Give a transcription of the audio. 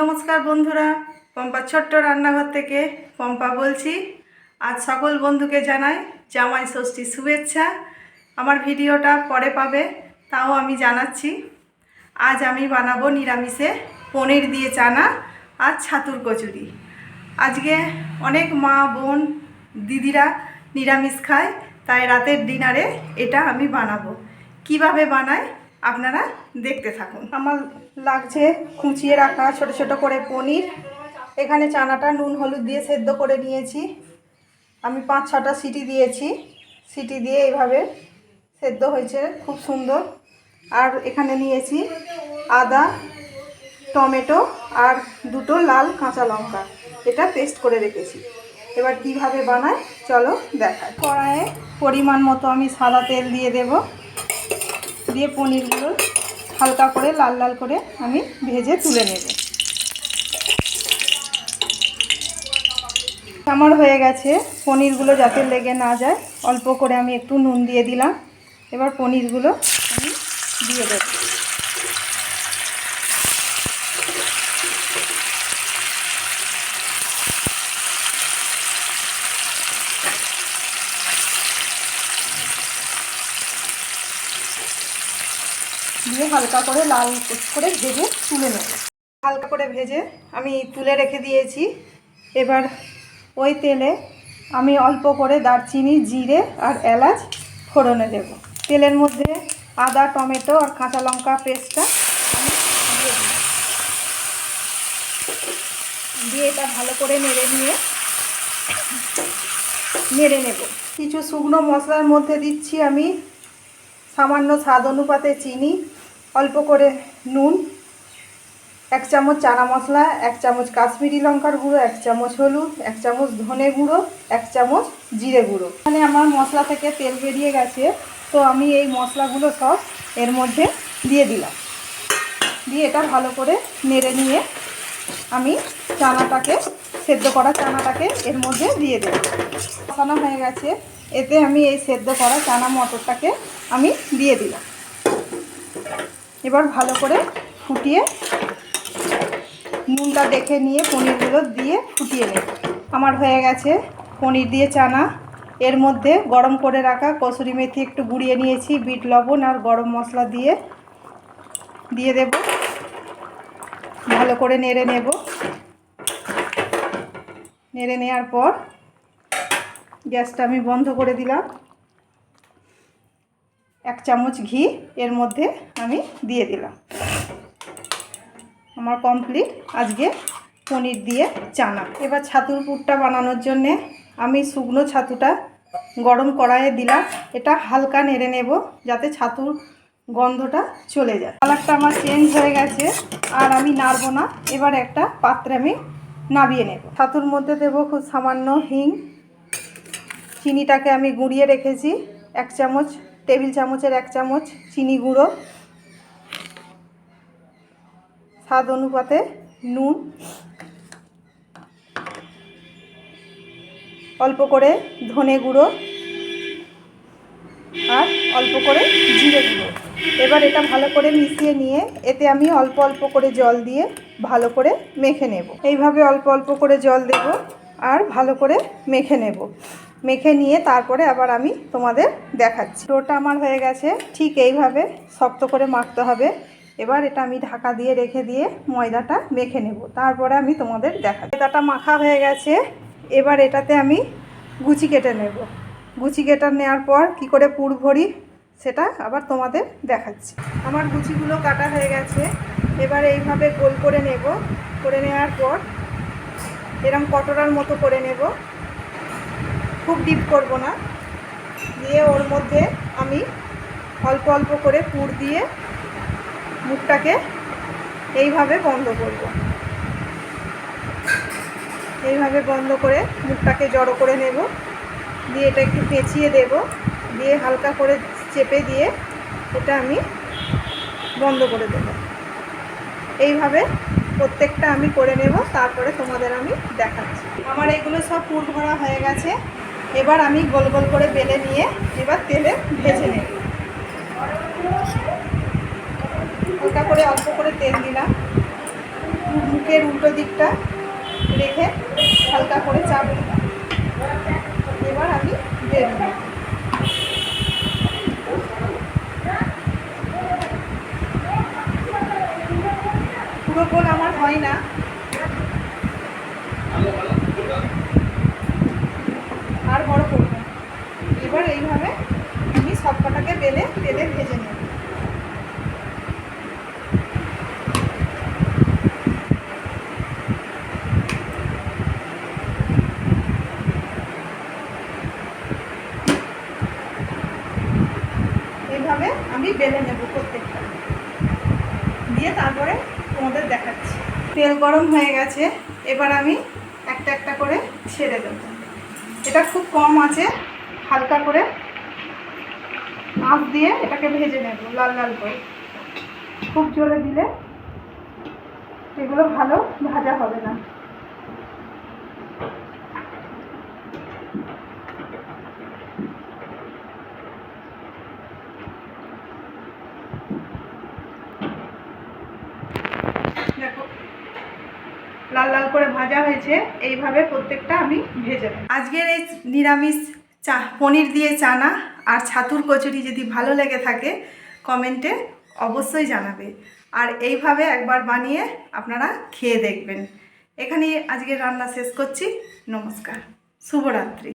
নমস্কার বন্ধুরা, পম্পা ছোট্ট রান্নাঘর থেকে পম্পা বলছি। আজ সকল বন্ধুকে জানাই জামাই ষষ্ঠী শুভেচ্ছা। আমার ভিডিওটা পরে পাবে, তাও আমি জানাচ্ছি। আজ আমি বানাবো নিরামিষে পনির দিয়ে চানা আর ছাতুর কচুরি। আজকে অনেক মা, বোন, দিদিরা নিরামিষ খায়, তাই রাতের ডিনারে এটা আমি বানাবো। কীভাবে বানায়? আপনারা দেখতে থাকুন। আমার লাগছে কুচিয়ে রাখা ছোট ছোট করে পনির। এখানে চানাটা নুন, হলুদ দিয়ে সেদ্ধ করে নিয়েছি। আমি পাঁচ ছটা সিটি দিয়েছি। সিটি দিয়ে এইভাবে সেদ্ধ হয়েছে, খুব সুন্দর। আর এখানে নিয়েছি আদা, টমেটো আর দুটো লাল কাঁচা লঙ্কা। এটা পেস্ট করে রেখেছি। এবার কীভাবে বানায়, চলো দেখায় কড়াইয়ে পরিমাণ মতো আমি সাদা তেল দিয়ে দেব। দিয়ে পনিরগুলো হালকা করে, লাল লাল করে আমি ভেজে তুলে নেব। আমার হয়ে গেছে। পনিরগুলো যাতে লেগে না যায়, অল্প করে আমি একটু নুন দিয়ে দিলাম। এবার পনিরগুলো আমি দিয়ে দেবো দিয়ে হালকা করে লাল করে ভেজে তুলে নেব। হালকা করে ভেজে আমি তুলে রেখে দিয়েছি। এবার ওই তেলে আমি অল্প করে দারচিনি, জিরে আর এলাচ ফোড়নে দেব। তেলের মধ্যে আদা, টমেটো আর কাঁচা লঙ্কা পেস্টটা আমি দিয়ে দিলাম। দিয়ে এটা ভালো করে নেড়ে নিয়ে নেড়ে নেব। কিছু শুকনো মশলার মধ্যে দিচ্ছি আমি সামান্য স্বাদ অনুপাতে চিনি অল্প করে নুন, এক চামচ চানা মশলা, এক চামচ কাশ্মীরি লঙ্কার গুঁড়ো, এক চামচ হলুদ, এক চামচ ধনে গুঁড়ো, এক চামচ জিরে গুঁড়ো। এখানে আমার মশলা থেকে তেল বেরিয়ে গেছে, তো আমি এই মশলাগুলো সব এর মধ্যে দিয়ে দিলাম। দিয়ে এটা ভালো করে নেড়ে নিয়ে আমি চানাটাকে, সেদ্ধ করা চানাটাকে এর মধ্যে দিয়ে দেব। কষানো হয়ে গেছে, এতে আমি এই সেদ্ধ করা চানা মটরটাকে আমি দিয়ে দিলাম। এবার ভালো করে ফুটিয়ে নুনটা দেখে নিয়ে পনিরগুলো দিয়ে ফুটিয়ে নেব আমার হয়ে গেছে পনির দিয়ে চানা। এর মধ্যে গরম করে রাখা কসুরি মেথি একটু গুঁড়িয়ে নিয়েছি, বিট লবণ আর গরম মশলা দিয়ে দিয়ে দেব। ভালো করে নেড়ে নেব। নেড়ে নেওয়ার পর গ্যাসটা আমি বন্ধ করে দিলাম। এক চামচ ঘি এর মধ্যে আমি দিয়ে দিলাম। আমার কমপ্লিট আজকে পনির দিয়ে চানা। এবার ছাতুর পুরটা বানানোর জন্যে আমি শুকনো ছাতুটা গরম কড়াইয়ে দিলাম। এটা হালকা নেড়ে নেব যাতে ছাতুর গন্ধটা চলে যায়। কালারটা আমার চেঞ্জ হয়ে গেছে আর আমি নাড়বো না। এবার একটা পাত্রে আমি নাবিয়ে নেব। ছাতুর মধ্যে দেব খুব সামান্য হিং। চিনিটাকে আমি গুঁড়িয়ে রেখেছি। এক চামচ টেবিল চামচের এক চামচ চিনি গুঁড়ো, স্বাদ অনুপাতে নুন, অল্প করে ধনে গুঁড়ো আর অল্প করে জিরে গুঁড়ো। এবার এটা ভালো করে মিশিয়ে নিয়ে এতে আমি অল্প অল্প করে জল দিয়ে ভালো করে মেখে নেব। এইভাবে অল্প অল্প করে জল দেব আর ভালো করে মেখে নেব। মেখে নিয়ে তারপরে আবার আমি তোমাদের দেখাচ্ছি। ডোটা আমার হয়ে গেছে, ঠিক এইভাবে শক্ত করে মাখতে হবে। এবার এটা আমি ঢাকা দিয়ে রেখে দিয়ে ময়দাটা মেখে নেব। তারপরে আমি তোমাদের দেখা ময়দাটা মাখা হয়ে গেছে, এবার এটাতে আমি গুচি কেটে নেব। গুচি কেটে নেওয়ার পর কি করে পুর ভরি সেটা আবার তোমাদের দেখাচ্ছি। আমার গুচিগুলো কাটা হয়ে গেছে, এবার এইভাবে গোল করে নেব। করে নেওয়ার পর এরম কটরার মতো করে নেব। খুব ডিপ করব না। দিয়ে ওর মধ্যে আমি অল্প অল্প করে পুর দিয়ে মুখটাকে এইভাবে বন্ধ করব। এইভাবে বন্ধ করে মুখটাকে জড়ো করে নেব। দিয়ে এটা একটু পেঁচিয়ে দেব। দিয়ে হালকা করে চেপে দিয়ে এটা আমি বন্ধ করে দেব। এইভাবে প্রত্যেকটা আমি করে নেব। তারপরে তোমাদের আমি দেখাচ্ছি। আমার এগুলো সব পুর ভরা হয়ে গেছে। এবার আমি গোল গোল করে বেলে নিয়ে এবার তেলে ভেজে নেব। হালকা করে অল্প করে তেল দিলাম। মুখের উল্টো দিকটা রেখে হালকা করে চাপ এবার আমি বের নেব। পুরো গোল আমার হয় না আর বড় করব না। এবার এইভাবে আমি বেলে তেলে ভেজে নেব। এইভাবে আমি বেলে নেব প্রত্যেকটা। দিয়ে তারপরে তোমাদের দেখাচ্ছি। তেল গরম হয়ে গেছে, এবার আমি একটা একটা করে ছেড়ে দেব। এটা খুব কম আছে, হালকা করে আঁচ দিয়ে এটাকে ভেজে নেব, লাল লাল করে। খুব জোরে দিলে এগুলো ভালো ভাজা হবে না। লাল লাল করে ভাজা হয়েছে, এইভাবে প্রত্যেকটা আমি ভেজে নেব। আজকের এই নিরামিষ চা, পনির দিয়ে চানা আর ছাতুর কচুরি যদি ভালো লেগে থাকে, কমেন্টে অবশ্যই জানাবে। আর এইভাবে একবার বানিয়ে আপনারা খেয়ে দেখবেন। এখানে আজকে রান্না শেষ করছি। নমস্কার। শুভরাত্রি।